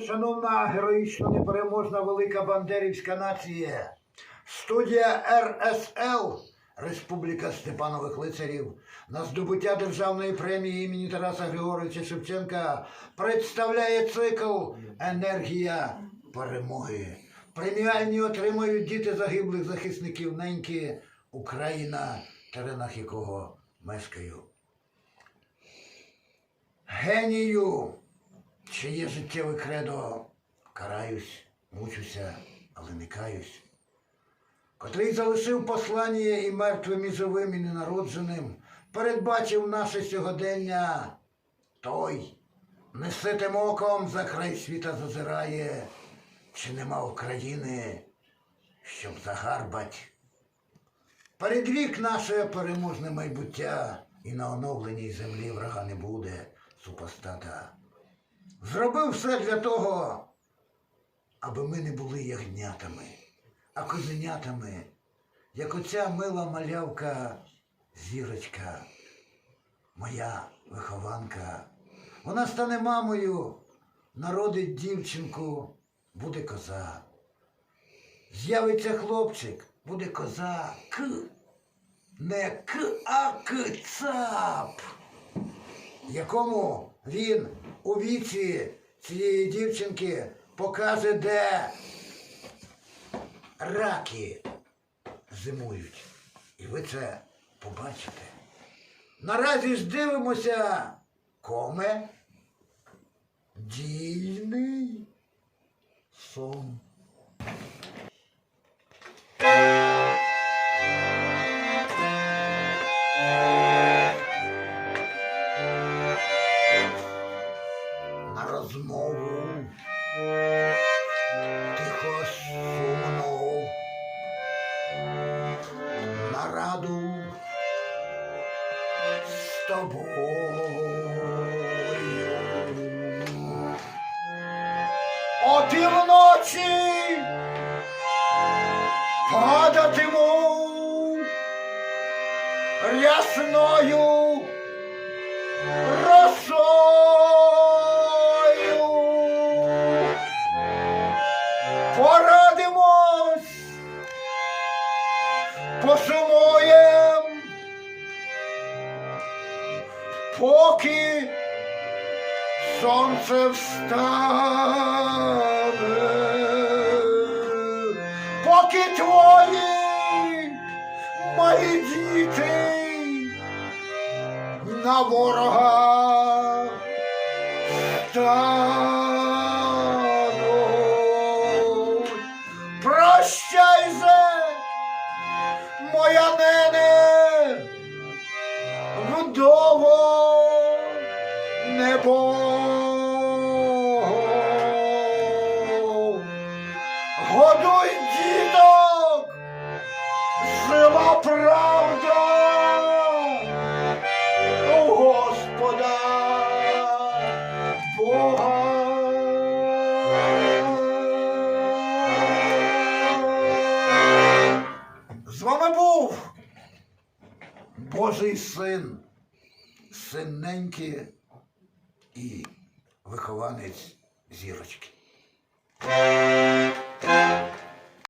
Шановна героїчно непереможна велика бандерівська нація, студія РСЛ Республіка Степанових лицарів на здобуття державної премії імені Тараса Григоровича Шевченка представляє цикл Енергія перемоги. Преміальні отримують діти загиблих захисників неньки Україна, теренах якого мешкаю. Генію чиє життєве кредо караюсь, мучуся, але не каюсь, котрий залишив послання і мертвим, і живим, і ненародженим, передбачив наше сьогодення, той неситим оком за край світа зазирає, чи нема України, щоб загарбать. Передрік наше переможне майбуття, і на оновленій землі врага не буде супостата. Зробив все для того, аби ми не були ягнятами, а козенятами, як оця мила малявка зірочка, моя вихованка. Вона стане мамою, народить дівчинку, буде коза. З'явиться хлопчик, буде коза к. Не к, а к цап якому він у віці цієї дівчинки покаже, де раки зимують. І ви це побачите. Наразі ж дивимося коме дільний сон. З тобою. О півночі падатиму рясною росою. Порадимось, посумуєм, поки сонце встане, поки твої мої діти на ворога стануть. Прощай же, моя нене, вдово Годуй діток, жива правда. У Господа Бога. З вами був Божий син, синненький і вихованець зірочки. Thank you.